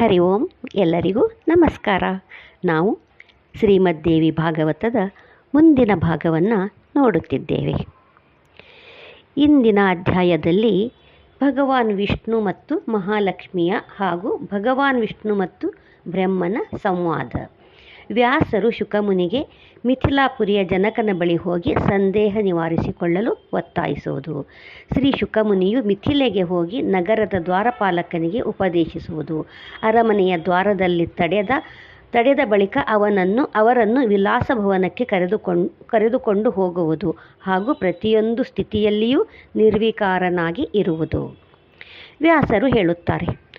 ಹರಿ ಓಂ ಎಲ್ಲರಿಗೂ ನಮಸ್ಕಾರ. ನಾವು ಶ್ರೀಮದ್ದೇವಿ ಭಾಗವತದ ಮುಂದಿನ ಭಾಗವನ್ನು ನೋಡುತ್ತಿದ್ದೇವೆ. ಇಂದಿನ ಅಧ್ಯಾಯದಲ್ಲಿ ಭಗವಾನ್ ವಿಷ್ಣು ಮತ್ತು ಮಹಾಲಕ್ಷ್ಮಿಯ ಹಾಗೂ ಭಗವಾನ್ ವಿಷ್ಣು ಮತ್ತು ಬ್ರಹ್ಮನ ಸಂವಾದ. ವ್ಯಾಸರು ಶುಕಮುನಿಗೆ ಮಿಥಿಲಾಪುರಿಯ ಜನಕನ ಬಳಿ ಹೋಗಿ ಸಂದೇಹ ನಿವಾರಿಸಿಕೊಳ್ಳಲು ಒತ್ತಾಯಿಸುವುದು. ಶ್ರೀ ಶುಕಮುನಿಯು ಮಿಥಿಲೆಗೆ ಹೋಗಿ ನಗರದ ದ್ವಾರಪಾಲಕನಿಗೆ ಉಪದೇಶಿಸುವುದು. ಅರಮನೆಯ ದ್ವಾರದಲ್ಲಿ ತಡೆದ ತಡೆದ ಬಳಿಕ ಅವನನ್ನು, ಅವರನ್ನು ವಿಲಾಸ ಭವನಕ್ಕೆ ಕರೆದುಕೊಂಡು ಕರೆದುಕೊಂಡು ಹೋಗುವುದು ಹಾಗೂ ಪ್ರತಿಯೊಂದು ಸ್ಥಿತಿಯಲ್ಲಿಯೂ ನಿರ್ವಿಕಾರನಾಗಿ ಇರುವುದು. ವ್ಯಾಸರು ಹೇಳುತ್ತಾರೆ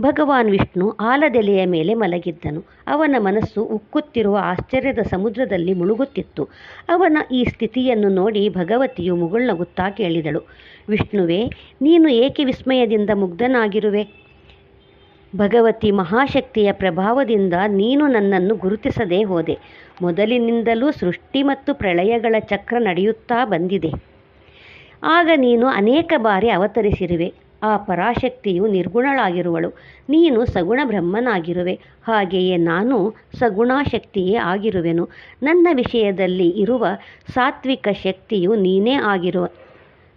ಭಗವಾನ್ ವಿಷ್ಣು ಆಲದೆಲೆಯ ಮೇಲೆ ಮಲಗಿದ್ದನು. ಅವನ ಮನಸ್ಸು ಉಕ್ಕುತ್ತಿರುವ ಆಶ್ಚರ್ಯದ ಸಮುದ್ರದಲ್ಲಿ ಮುಳುಗುತ್ತಿತ್ತು. ಅವನ ಈ ಸ್ಥಿತಿಯನ್ನು ನೋಡಿ ಭಗವತಿಯು ಮುಗುಳ್ನಗುತ್ತಾ ಕೇಳಿದಳು. ವಿಷ್ಣುವೇ, ನೀನು ಏಕೆ ವಿಸ್ಮಯದಿಂದ ಮುಗ್ಧನಾಗಿರುವೆ? ಭಗವತಿ ಮಹಾಶಕ್ತಿಯ ಪ್ರಭಾವದಿಂದ ನೀನು ನನ್ನನ್ನು ಗುರುತಿಸದೇ ಹೋದೆ. ಮೊದಲಿನಿಂದಲೂ ಸೃಷ್ಟಿ ಮತ್ತು ಪ್ರಳಯಗಳ ಚಕ್ರ ನಡೆಯುತ್ತಾ ಬಂದಿದೆ. ಆಗ ನೀನು ಅನೇಕ ಬಾರಿ ಅವತರಿಸಿರುವೆ. ಆ ಪರಾಶಕ್ತಿಯು ನಿರ್ಗುಣಳಾಗಿರುವಳು. ನೀನು ಸಗುಣ ಬ್ರಹ್ಮನಾಗಿರುವೆ. ಹಾಗೆಯೇ ನಾನು ಸಗುಣಾಶಕ್ತಿಯೇ ಆಗಿರುವೆನು. ನನ್ನ ವಿಷಯದಲ್ಲಿ ಇರುವ ಸಾತ್ವಿಕ ಶಕ್ತಿಯು ನೀನೇ ಆಗಿರುವ,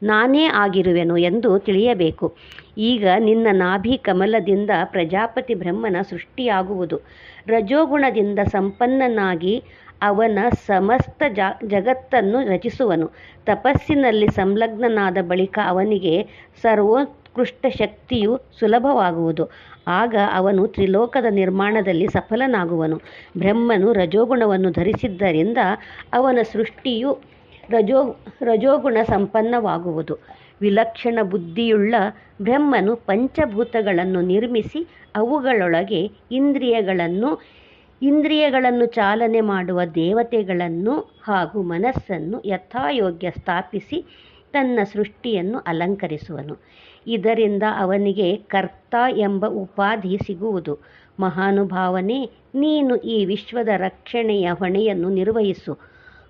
ನಾನೇ ಆಗಿರುವೆನು ಎಂದು ತಿಳಿಯಬೇಕು. ಈಗ ನಿನ್ನ ನಾಭಿ ಕಮಲದಿಂದ ಪ್ರಜಾಪತಿ ಬ್ರಹ್ಮನ ಸೃಷ್ಟಿಯಾಗುವುದು. ರಜೋಗುಣದಿಂದ ಸಂಪನ್ನನಾಗಿ ಅವನ ಸಮಸ್ತ ಜಗತ್ತನ್ನು ರಚಿಸುವನು. ತಪಸ್ಸಿನಲ್ಲಿ ಸಂಲಗ್ನನಾದ ಬಳಿಕ ಅವನಿಗೆ ಸರ್ವೋತ್ಕೃಷ್ಟ ಶಕ್ತಿಯು ಸುಲಭವಾಗುವುದು. ಆಗ ಅವನು ತ್ರಿಲೋಕದ ನಿರ್ಮಾಣದಲ್ಲಿ ಸಫಲನಾಗುವನು. ಬ್ರಹ್ಮನು ರಜೋಗುಣವನ್ನು ಧರಿಸಿದ್ದರಿಂದ ಅವನ ಸೃಷ್ಟಿಯು ರಜೋ, ರಜೋಗುಣ ಸಂಪನ್ನವಾಗುವುದು. ವಿಲಕ್ಷಣ ಬುದ್ಧಿಯುಳ್ಳ ಬ್ರಹ್ಮನು ಪಂಚಭೂತಗಳನ್ನು ನಿರ್ಮಿಸಿ ಅವುಗಳೊಳಗೆ ಇಂದ್ರಿಯಗಳನ್ನು ಇಂದ್ರಿಯಗಳನ್ನು ಚಾಲನೆ ಮಾಡುವ ದೇವತೆಗಳನ್ನು ಹಾಗೂ ಮನಸ್ಸನ್ನು ಯಥಾಯೋಗ್ಯ ಸ್ಥಾಪಿಸಿ ತನ್ನ ಸೃಷ್ಟಿಯನ್ನು ಅಲಂಕರಿಸುವನು. ಇದರಿಂದ ಅವನಿಗೆ ಕರ್ತ ಎಂಬ ಉಪಾಧಿ ಸಿಗುವುದು. ಮಹಾನುಭಾವನೆ, ನೀನು ಈ ವಿಶ್ವದ ರಕ್ಷಣೆಯ ಹೊಣೆಯನ್ನು ನಿರ್ವಹಿಸು.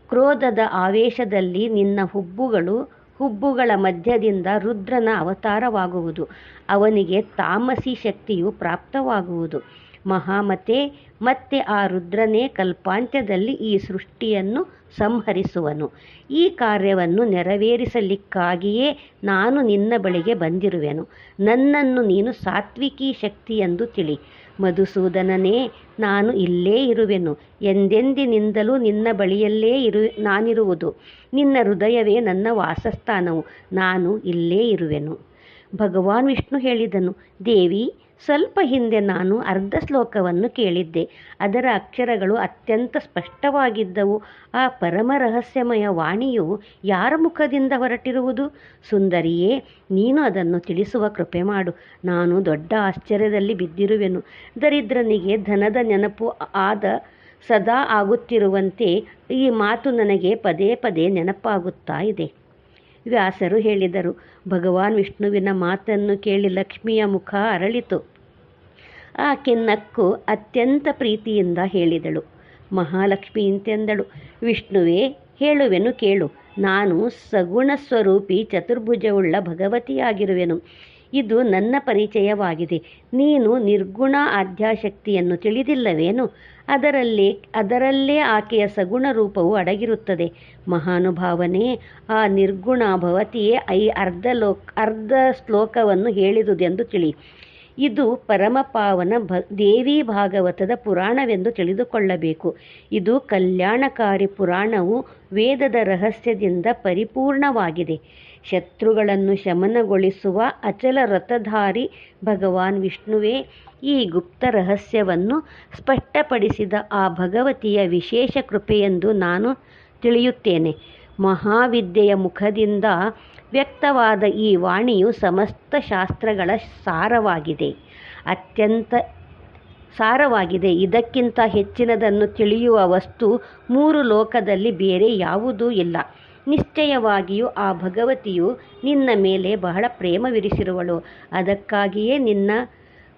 ಕ್ರೋಧದ ಆವೇಶದಲ್ಲಿ ನಿನ್ನ ಹುಬ್ಬುಗಳು ಹುಬ್ಬುಗಳ ಮಧ್ಯದಿಂದ ರುದ್ರನ ಅವತಾರವಾಗುವುದು. ಅವನಿಗೆ ತಾಮಸಿ ಶಕ್ತಿಯು ಪ್ರಾಪ್ತವಾಗುವುದು. ಮಹಾಮತೆ, ಮತ್ತೆ ಆ ರುದ್ರನೇ ಕಲ್ಪಾಂತ್ಯದಲ್ಲಿ ಈ ಸೃಷ್ಟಿಯನ್ನು ಸಂಹರಿಸುವನು. ಈ ಕಾರ್ಯವನ್ನು ನೆರವೇರಿಸಲಿಕ್ಕಾಗಿಯೇ ನಾನು ನಿನ್ನ ಬಳಿಗೆ ಬಂದಿರುವೆನು. ನನ್ನನ್ನು ನೀನು ಸಾತ್ವಿಕಿ ಶಕ್ತಿ ಎಂದು ತಿಳಿ. ಮಧುಸೂದನನೇ, ನಾನು ಇಲ್ಲೇ ಇರುವೆನು. ಎಂದೆಂದಿನಿಂದಲೂ ನಿನ್ನ ಬಳಿಯಲ್ಲೇ ಇರು, ನಾನಿರುವುದು. ನಿನ್ನ ಹೃದಯವೇ ನನ್ನ ವಾಸಸ್ಥಾನವು. ನಾನು ಇಲ್ಲೇ ಇರುವೆನು. ಭಗವಾನ್ ವಿಷ್ಣು ಹೇಳಿದನು, ದೇವಿ ಸ್ವಲ್ಪ ಹಿಂದೆ ನಾನು ಅರ್ಧ ಶ್ಲೋಕವನ್ನು ಕೇಳಿದ್ದೆ. ಅದರ ಅಕ್ಷರಗಳು ಅತ್ಯಂತ ಸ್ಪಷ್ಟವಾಗಿದ್ದವು. ಆ ಪರಮ ರಹಸ್ಯಮಯ ವಾಣಿಯು ಯಾರ ಮುಖದಿಂದ ಹೊರಟಿರುವುದು? ಸುಂದರಿಯೇ, ನೀನು ಅದನ್ನು ತಿಳಿಸುವ ಕೃಪೆ ಮಾಡು. ನಾನು ದೊಡ್ಡ ಆಶ್ಚರ್ಯದಲ್ಲಿ ಬಿದ್ದಿರುವೆನು. ದರಿದ್ರನಿಗೆ ಧನದ ನೆನಪು ಆದ ಸದಾ ಆಗುತ್ತಿರುವಂತೆ ಈ ಮಾತು ನನಗೆ ಪದೇ ಪದೇ ನೆನಪಾಗುತ್ತಾ ಇದೆ. ವ್ಯಾಸರು ಹೇಳಿದರು ಭಗವಾನ್ ವಿಷ್ಣುವಿನ ಮಾತನ್ನು ಕೇಳಿ ಲಕ್ಷ್ಮಿಯ ಮುಖ ಅರಳಿತು. ಆಕೆ ನಕ್ಕು ಅತ್ಯಂತ ಪ್ರೀತಿಯಿಂದ ಹೇಳಿದಳು. ಮಹಾಲಕ್ಷ್ಮಿ ಇಂತೆಂದಳು, ವಿಷ್ಣುವೇ, ಹೇಳುವೆನು ಕೇಳು. ನಾನು ಸಗುಣ ಸ್ವರೂಪಿ ಚತುರ್ಭುಜವುಳ್ಳ ಭಗವತಿಯಾಗಿರುವೆನು. ಇದು ನನ್ನ ಪರಿಚಯವಾಗಿದೆ. ನೀನು ನಿರ್ಗುಣ ಆದ್ಯಾಶಕ್ತಿಯನ್ನು ತಿಳಿದಿಲ್ಲವೇನು? ಅದರಲ್ಲಿ, ಅದರಲ್ಲೇ ಆಕೆಯ ಸಗುಣ ರೂಪವು ಅಡಗಿರುತ್ತದೆ. ಮಹಾನುಭಾವನೆ, ಆ ನಿರ್ಗುಣ ಭವತಿಯೇ ಐ ಅರ್ಧ ಲೋಕ್ ಅರ್ಧ ಶ್ಲೋಕವನ್ನು ಹೇಳಿದುದೆಂದು ತಿಳಿ. ಇದು ಪರಮಪಾವನ ಭ, ದೇವಿ ಭಾಗವತದ ಪುರಾಣವೆಂದು ತಿಳಿದುಕೊಳ್ಳಬೇಕು. ಇದು ಕಲ್ಯಾಣಕಾರಿ ಪುರಾಣವು ವೇದದ ರಹಸ್ಯದಿಂದ ಪರಿಪೂರ್ಣವಾಗಿದೆ. ಶತ್ರುಗಳನ್ನು ಶಮನಗೊಳಿಸುವ ಅಚಲ ರಥಧಾರಿ ಭಗವಾನ್ ವಿಷ್ಣುವೇ ಈ ಗುಪ್ತ ರಹಸ್ಯವನ್ನು ಸ್ಪಷ್ಟಪಡಿಸಿದ ಆ ಭಗವತಿಯ ವಿಶೇಷ ಕೃಪೆಯೆಂದು ನಾನು ತಿಳಿಯುತ್ತೇನೆ. ಮಹಾವಿದ್ಯೆಯ ಮುಖದಿಂದ ವ್ಯಕ್ತವಾದ ಈ ವಾಣಿಯು ಸಮಸ್ತ ಶಾಸ್ತ್ರಗಳ ಸಾರವಾಗಿದೆ. ಅತ್ಯಂತ ಸಾರವಾಗಿದೆ. ಇದಕ್ಕಿಂತ ಹೆಚ್ಚಿನದನ್ನು ತಿಳಿಯುವ ವಸ್ತು ಮೂರು ಲೋಕದಲ್ಲಿ ಬೇರೆ ಯಾವುದೂ ಇಲ್ಲ. ನಿಶ್ಚಯವಾಗಿಯೂ ಆ ಭಗವತಿಯು ನಿನ್ನ ಮೇಲೆ ಬಹಳ ಪ್ರೇಮವಿರಿಸಿರುವಳು. ಅದಕ್ಕಾಗಿಯೇ ನಿನ್ನ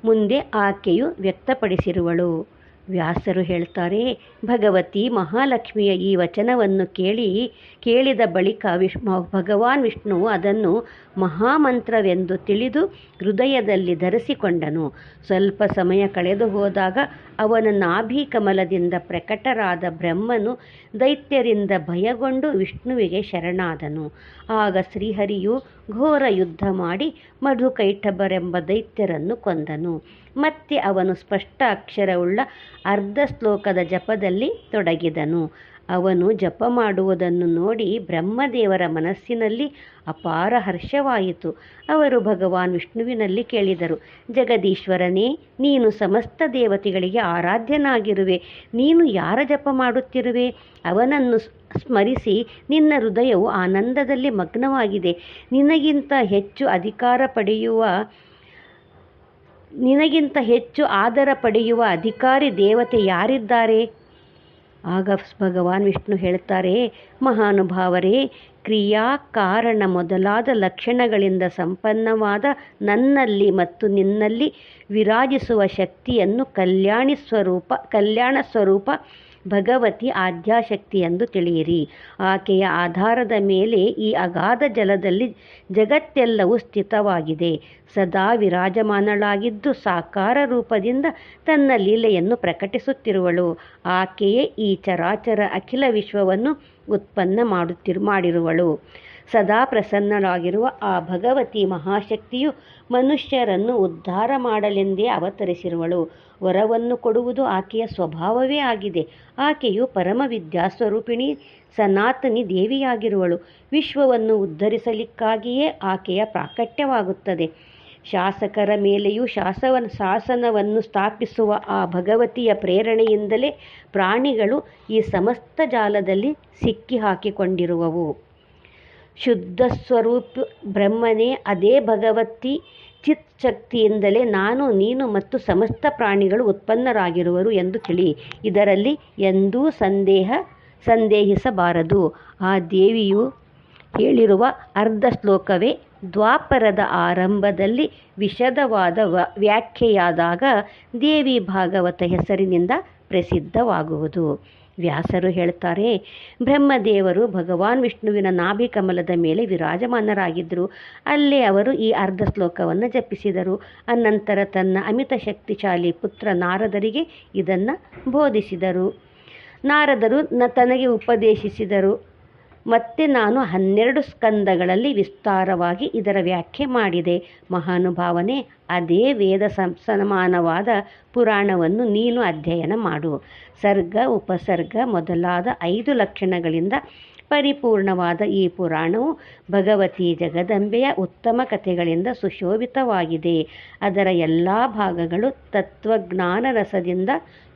ಮುಂದೆ ಆಕೆಯು ವ್ಯಕ್ತಪಡಿಸಿರುವಳು. ವ್ಯಾಸರು ಹೇಳ್ತಾರೆ, ಭಗವತಿ ಮಹಾಲಕ್ಷ್ಮಿಯ ಈ ವಚನವನ್ನು ಕೇಳಿ, ಕೇಳಿದ ಬಳಿಕ ವಿಶ್ ಭಗವಾನ್ ವಿಷ್ಣು ಅದನ್ನು ಮಹಾಮಂತ್ರವೆಂದು ತಿಳಿದು ಹೃದಯದಲ್ಲಿ ಧರಿಸಿಕೊಂಡನು. ಸ್ವಲ್ಪ ಸಮಯ ಕಳೆದು ಹೋದಾಗ ಅವನ ನಾಭಿ ಕಮಲದಿಂದ ಪ್ರಕಟರಾದ ಬ್ರಹ್ಮನು ದೈತ್ಯರಿಂದ ಭಯಗೊಂಡು ವಿಷ್ಣುವಿಗೆ ಶರಣಾದನು. ಆಗ ಶ್ರೀಹರಿಯು ಘೋರ ಯುದ್ಧ ಮಾಡಿ ಮಧುಕೈಟಭರೆಂಬ ದೈತ್ಯರನ್ನು ಕೊಂದನು. ಮತ್ತೆ ಅವನು ಸ್ಪಷ್ಟ ಅಕ್ಷರವುಳ್ಳ ಅರ್ಧ ಶ್ಲೋಕದ ಜಪದಲ್ಲಿ ತೊಡಗಿದನು. ಅವನು ಜಪ ಮಾಡುವುದನ್ನು ನೋಡಿ ಬ್ರಹ್ಮದೇವರ ಮನಸ್ಸಿನಲ್ಲಿ ಅಪಾರ ಹರ್ಷವಾಯಿತು. ಅವರು ಭಗವಾನ್ ವಿಷ್ಣುವಿನಲ್ಲಿ ಕೇಳಿದರು, ಜಗದೀಶ್ವರನೇ, ನೀನು ಸಮಸ್ತ ದೇವತೆಗಳಿಗೆ ಆರಾಧ್ಯನಾಗಿರುವೆ. ನೀನು ಯಾರ ಜಪ ಮಾಡುತ್ತಿರುವೆ? ಅವನನ್ನು ಸ್ಮರಿಸಿ, ನಿನ್ನ ಹೃದಯವು ಆನಂದದಲ್ಲಿ ಮಗ್ನವಾಗಿದೆ. ನಿನಗಿಂತ ಹೆಚ್ಚು ಅಧಿಕಾರ ಪಡೆಯುವ, ನಿನಗಿಂತ ಹೆಚ್ಚು ಆದರ ಪಡೆಯುವ ಅಧಿಕಾರಿ ದೇವತೆ ಯಾರಿದ್ದಾರೆ? ಆಗ ಭಗವಾನ್ ವಿಷ್ಣು ಹೇಳ್ತಾರೆ, ಮಹಾನುಭಾವರೇ, ಕ್ರಿಯಾ ಕಾರಣ ಮೊದಲಾದ ಲಕ್ಷಣಗಳಿಂದ ಸಂಪನ್ನವಾದ ನನ್ನಲ್ಲಿ ಮತ್ತು ನಿನ್ನಲ್ಲಿ ವಿರಾಜಿಸುವ ಶಕ್ತಿಯನ್ನು ಕಲ್ಯಾಣಿ ಸ್ವರೂಪ, ಕಲ್ಯಾಣ ಸ್ವರೂಪ ಭಗವತಿ ಆದ್ಯಾಶಕ್ತಿ ಎಂದು ತಿಳಿಯಿರಿ. ಆಕೆಯ ಆಧಾರದ ಮೇಲೆ ಈ ಅಗಾಧ ಜಲದಲ್ಲಿ ಜಗತ್ತೆಲ್ಲವೂ ಸ್ಥಿತವಾಗಿದೆ. ಸದಾ ವಿರಾಜಮಾನಳಾಗಿದ್ದು ಸಾಕಾರ ರೂಪದಿಂದ ತನ್ನ ಲೀಲೆಯನ್ನು ಪ್ರಕಟಿಸುತ್ತಿರುವಳು. ಆಕೆಯೇ ಈ ಚರಾಚರ ಅಖಿಲ ವಿಶ್ವವನ್ನು ಉತ್ಪನ್ನ ಮಾಡುತ್ತಿರು, ಮಾಡಿರುವಳು. ಸದಾ ಪ್ರಸನ್ನಳಾಗಿರುವ ಆ ಭಗವತಿ ಮಹಾಶಕ್ತಿಯು ಮನುಷ್ಯರನ್ನು ಉದ್ಧಾರ ಮಾಡಲೆಂದೇ ಅವತರಿಸಿರುವಳು. ವರವನ್ನು ಕೊಡುವುದು ಆಕೆಯ ಸ್ವಭಾವವೇ ಆಗಿದೆ. ಆಕೆಯು ಪರಮ ವಿದ್ಯಾಸ್ವರೂಪಿಣಿ, ಸನಾತನಿ ದೇವಿಯಾಗಿರುವಳು. ವಿಶ್ವವನ್ನು ಉದ್ಧರಿಸಲಿಕ್ಕಾಗಿಯೇ ಆಕೆಯ ಪ್ರಾಕಟ್ಯವಾಗುತ್ತದೆ. ಶಾಸಕರ ಮೇಲೆಯೂ ಶಾಸವನ ಶಾಸನವನ್ನು ಸ್ಥಾಪಿಸುವ ಆ ಭಗವತಿಯ ಪ್ರೇರಣೆಯಿಂದಲೇ ಪ್ರಾಣಿಗಳು ಈ ಸಮಸ್ತ ಜಾಲದಲ್ಲಿ ಸಿಕ್ಕಿ ಹಾಕಿಕೊಂಡಿರುವವು ಶುದ್ಧ ಸ್ವರೂಪ ಬ್ರಹ್ಮನೇ, ಅದೇ ಭಗವತಿ ಚಿತ್ ಶಕ್ತಿಯಿಂದಲೇ ನಾನು, ನೀನು ಮತ್ತು ಸಮಸ್ತ ಪ್ರಾಣಿಗಳು ಉತ್ಪನ್ನರಾಗಿರುವರು ಎಂದು ತಿಳಿ. ಇದರಲ್ಲಿ ಎಂದೂ ಸಂದೇಹ ಸಂದೇಹಿಸಬಾರದು. ಆ ದೇವಿಯು ಹೇಳಿರುವ ಅರ್ಧ ಶ್ಲೋಕವೇ ದ್ವಾಪರದ ಆರಂಭದಲ್ಲಿ ವಿಶದವಾದ ವ್ಯಾಖ್ಯೆಯಾದಾಗ ದೇವಿ ಭಾಗವತ ಹೆಸರಿನಿಂದ ಪ್ರಸಿದ್ಧವಾಗುವುದು. ವ್ಯಾಸರು ಹೇಳ್ತಾರೆ, ಬ್ರಹ್ಮದೇವರು ಭಗವಾನ್ ವಿಷ್ಣುವಿನ ನಾಭಿ ಕಮಲದ ಮೇಲೆ ವಿರಾಜಮಾನರಾಗಿದ್ದರು. ಅಲ್ಲೇ ಅವರು ಈ ಅರ್ಧ ಶ್ಲೋಕವನ್ನು ಜಪಿಸಿದರು. ಅನಂತರ ತನ್ನ ಅಮಿತ ಶಕ್ತಿಶಾಲಿ ಪುತ್ರ ನಾರದರಿಗೆ ಇದನ್ನು ಬೋಧಿಸಿದರು. ನಾರದರು ನ ತನಗೆ ಉಪದೇಶಿಸಿದರು. ಮತ್ತೆ ನಾನು ಹನ್ನೆರಡು ಸ್ಕಂದಗಳಲ್ಲಿ ವಿಸ್ತಾರವಾಗಿ ಇದರ ವ್ಯಾಖ್ಯೆ ಮಾಡಿದೆ. ಮಹಾನುಭಾವನೆ, ಅದೇ ವೇದ ಸಮಾನವಾದ ಪುರಾಣವನ್ನು ನೀನು ಅಧ್ಯಯನ ಮಾಡು. ಸರ್ಗ, ಉಪಸರ್ಗ ಮೊದಲಾದ ಐದು ಲಕ್ಷಣಗಳಿಂದ ಪರಿಪೂರ್ಣವಾದ ಈ ಪುರಾಣವು ಭಗವತಿ ಜಗದಂಬೆಯ ಉತ್ತಮ ಕಥೆಗಳಿಂದ ಸುಶೋಭಿತವಾಗಿದೆ. ಅದರ ಎಲ್ಲ ಭಾಗಗಳು ತತ್ವಜ್ಞಾನ ರಸದಿಂದ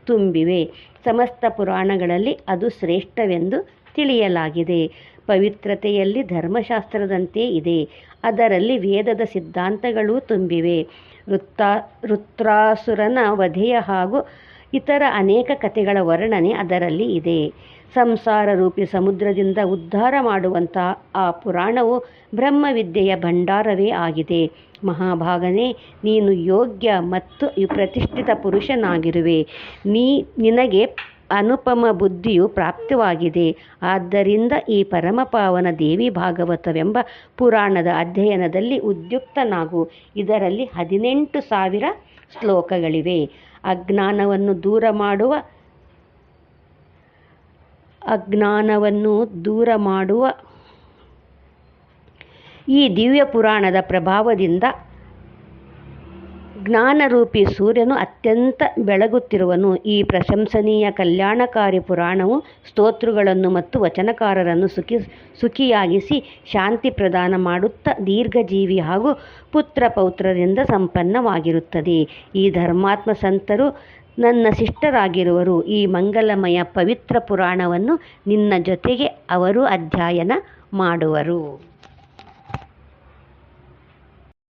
ತುಂಬಿವೆ. ಸಮಸ್ತ ಪುರಾಣಗಳಲ್ಲಿ ಅದು ಶ್ರೇಷ್ಠವೆಂದು ತಿಳಿಯಲಾಗಿದೆ. ಪವಿತ್ರತೆಯಲ್ಲಿ ಧರ್ಮಶಾಸ್ತ್ರದಂತೆ ಇದೆ. ಅದರಲ್ಲಿ ವೇದದ ಸಿದ್ಧಾಂತಗಳೂ ತುಂಬಿವೆ. ವೃತ್ತ, ವೃತ್ರಾಸುರನ ವಧೆಯ ಹಾಗೂ ಇತರ ಅನೇಕ ಕಥೆಗಳ ವರ್ಣನೆ ಅದರಲ್ಲಿ ಇದೆ. ಸಂಸಾರ ರೂಪಿ ಸಮುದ್ರದಿಂದ ಉದ್ಧಾರ ಮಾಡುವಂಥ ಆ ಪುರಾಣವು ಬ್ರಹ್ಮವಿದ್ಯೆಯ ಭಂಡಾರವೇ ಆಗಿದೆ. ಮಹಾಭಾಗನೆ, ನೀನು ಯೋಗ್ಯ ಮತ್ತು ಪ್ರತಿಷ್ಠಿತ ಪುರುಷನಾಗಿರುವೆ. ನೀ, ನಿನಗೆ ಅನುಪಮ ಬುದ್ಧಿಯು ಪ್ರಾಪ್ತವಾಗಿದೆ. ಆದ್ದರಿಂದ ಈ ಪರಮಪಾವನ ದೇವಿ ಭಾಗವತವೆಂಬ ಪುರಾಣದ ಅಧ್ಯಯನದಲ್ಲಿ ಉದ್ಯುಕ್ತನಾಗು. ಇದರಲ್ಲಿ ಹದಿನೆಂಟು ಸಾವಿರ ಶ್ಲೋಕಗಳಿವೆ. ಅಜ್ಞಾನವನ್ನು ದೂರ ಮಾಡುವ, ಅಜ್ಞಾನವನ್ನು ದೂರ ಮಾಡುವ ಈ ದಿವ್ಯ ಪುರಾಣದ ಪ್ರಭಾವದಿಂದ ಜ್ಞಾನರೂಪಿ ಸೂರ್ಯನು ಅತ್ಯಂತ ಬೆಳಗುತ್ತಿರುವನು. ಈ ಪ್ರಶಂಸನೀಯ ಕಲ್ಯಾಣಕಾರಿ ಪುರಾಣವು ಸ್ತೋತೃಗಳನ್ನು ಮತ್ತು ವಚನಕಾರರನ್ನು ಸುಖಿ, ಸುಖಿಯಾಗಿಸಿ ಶಾಂತಿ ಪ್ರದಾನ ಮಾಡುತ್ತಾ ದೀರ್ಘಜೀವಿ ಹಾಗೂ ಪುತ್ರ ಪೌತ್ರರಿಂದ ಸಂಪನ್ನವಾಗಿರುತ್ತದೆ. ಈ ಧರ್ಮಾತ್ಮ ಸಂತರು ನನ್ನ ಶಿಷ್ಟರಾಗಿರುವರು. ಈ ಮಂಗಲಮಯ ಪವಿತ್ರ ಪುರಾಣವನ್ನು ನಿನ್ನ ಜೊತೆಗೆ ಅವರು ಅಧ್ಯಯನ ಮಾಡುವರು.